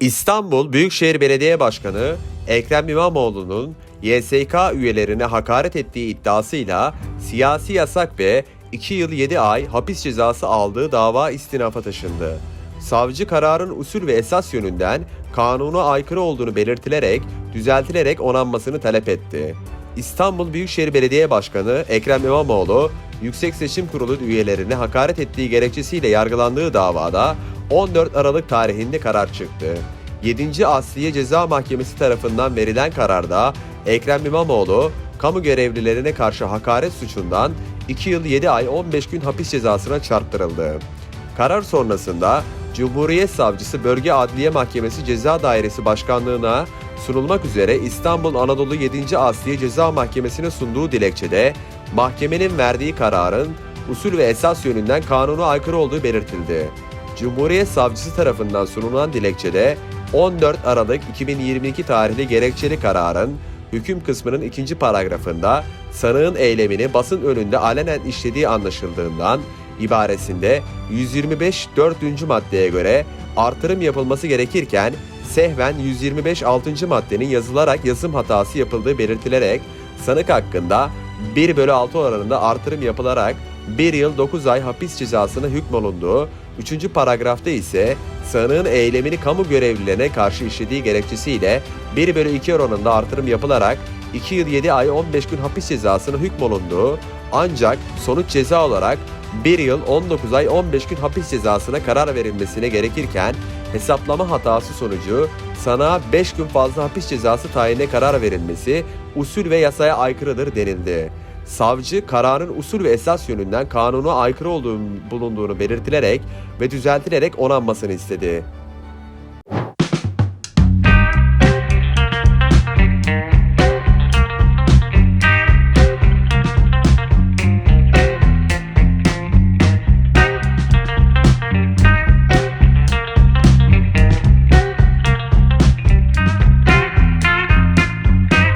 İstanbul Büyükşehir Belediye Başkanı Ekrem İmamoğlu'nun YSK üyelerine hakaret ettiği iddiasıyla siyasi yasak ve 2 yıl 7 ay hapis cezası aldığı dava istinafa taşındı. Savcı kararın usul ve esas yönünden kanuna aykırı olduğunu belirtilerek düzeltilerek onanmasını talep etti. İstanbul Büyükşehir Belediye Başkanı Ekrem İmamoğlu, Yüksek Seçim Kurulu üyelerine hakaret ettiği gerekçesiyle yargılandığı davada 14 Aralık tarihinde karar çıktı. 7. Asliye Ceza Mahkemesi tarafından verilen kararda Ekrem İmamoğlu, kamu görevlilerine karşı hakaret suçundan 2 yıl 7 ay 15 gün hapis cezasına çarptırıldı. Karar sonrasında Cumhuriyet Savcısı Bölge Adliye Mahkemesi Ceza Dairesi Başkanlığı'na sunulmak üzere İstanbul Anadolu 7. Asliye Ceza Mahkemesi'ne sunduğu dilekçede mahkemenin verdiği kararın usul ve esas yönünden kanuna aykırı olduğu belirtildi. Cumhuriyet Savcısı tarafından sunulan dilekçede 14 Aralık 2022 tarihli gerekçeli kararın hüküm kısmının ikinci paragrafında sanığın eylemini basın önünde alenen işlediği anlaşıldığından ibaresinde 125 4. maddeye göre artırım yapılması gerekirken sehven 125 6. maddenin yazılarak yazım hatası yapıldığı belirtilerek sanık hakkında 1 bölü 6 oranında artırım yapılarak 1 yıl 9 ay hapis cezasına hükmolunduğu, 3. paragrafta ise sanığın eylemini kamu görevlilerine karşı işlediği gerekçesiyle 1 bölü 2 oranında artırım yapılarak 2 yıl 7 ay 15 gün hapis cezasına hükmolunduğu ancak sonuç ceza olarak 1 yıl 19 ay 15 gün hapis cezasına karar verilmesine gerekirken hesaplama hatası sonucu sana 5 gün fazla hapis cezası tayinine karar verilmesi usul ve yasaya aykırıdır denildi. Savcı kararın usul ve esas yönünden kanuna aykırı olduğunu bulunduğunu belirtilerek ve düzeltilerek onanmasını istedi.